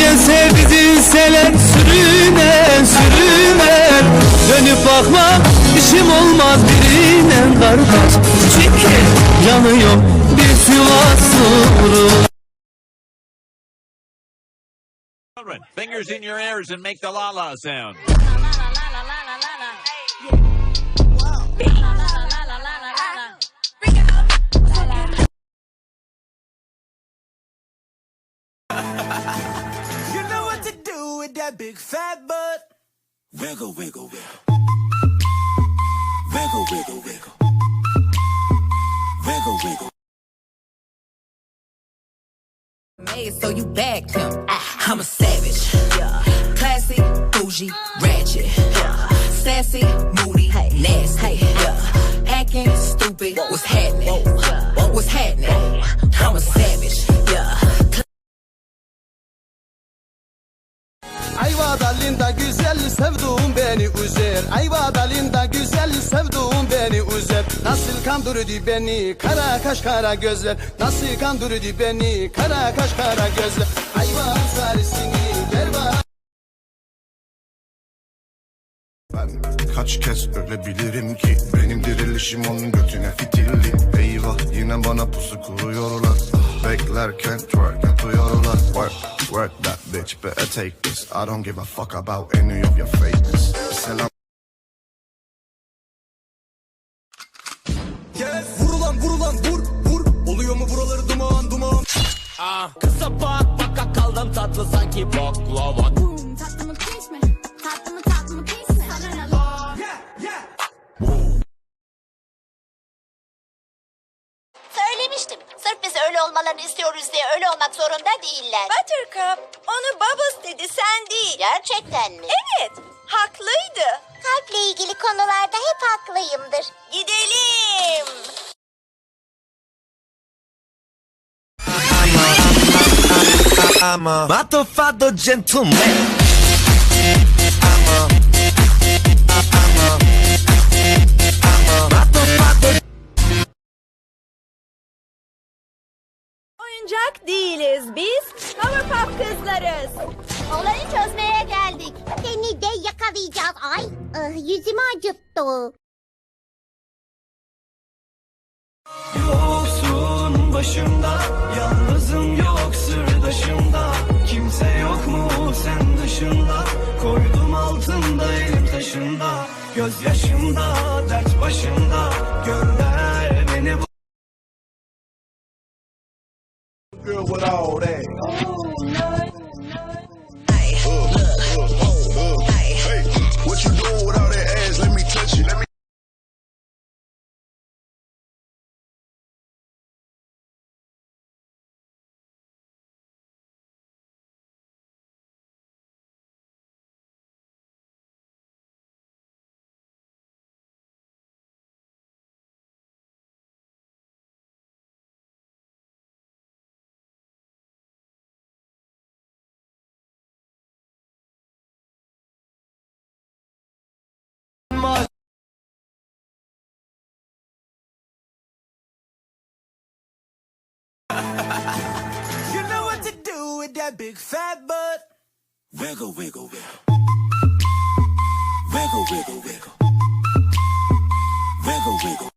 gelse bizi seler sürüner sürüner Dönüp bakma işim olmaz birine kardeş Çünkü yanıyor bir Sivas uğruna Children, fingers in your ears and make the la la sound. You to with that big fat butt. Wiggle, wiggle, wiggle. Wiggle, wiggle, wiggle. Wiggle, wiggle. made, so you bagged him. Ah, I'm a savage. Yeah. Classy, bougie, ratchet. Yeah. Sassy, moody, hey. nasty. Yeah. Acting stupid. What's happening? What's happening? I'm a savage. Beni üzer. Ayva dalında güzel sevduğum beni üzer. Nasıl kandırdı beni kara kaş kara gözler. Nasıl kandırdı beni kara kaş kara gözler. Ayva bana. Ben kaç kez ölebilirim ki? Benim dirilişim onun götüne fitilli. Eyvah yine bana pusu kuruyorlar. Beklerken twerk yapıyorlar Work, work that bitch better take this I don't give a fuck about any of your fakeness Selam Gel vurulan vurulan vur vur. Oluyor mu buraları duman duman? Kısa bak baka kaldım tatlı sanki baklava. Tatlımı pis mi? Söylemiştim. Sırf biz öyle olmalarını istiyoruz diye öyle olmak zorunda değiller. Buttercup, onu Bubbles dedi, sen değil. Gerçekten mi? Evet, haklıydı. Kalple ilgili konularda hep haklıyımdır. Gidelim. I'm a motherfucker gentleman. Oyuncak değiliz biz, Powerpuff kızlarız. Olayı çözmeye geldik. Seni de yakalayacağız. Ay ıh, yüzümü acıttı. Yoksun başımda Yalnızım yok sırdaşımda Kimse yok mu sen dışında Koydum altında elim taşında Göz yaşımda dert başımda Gönder Girl with all that. Hey, You know what to do with that big fat butt. Wiggle, wiggle, wiggle. Wiggle, wiggle, wiggle. Wiggle, wiggle,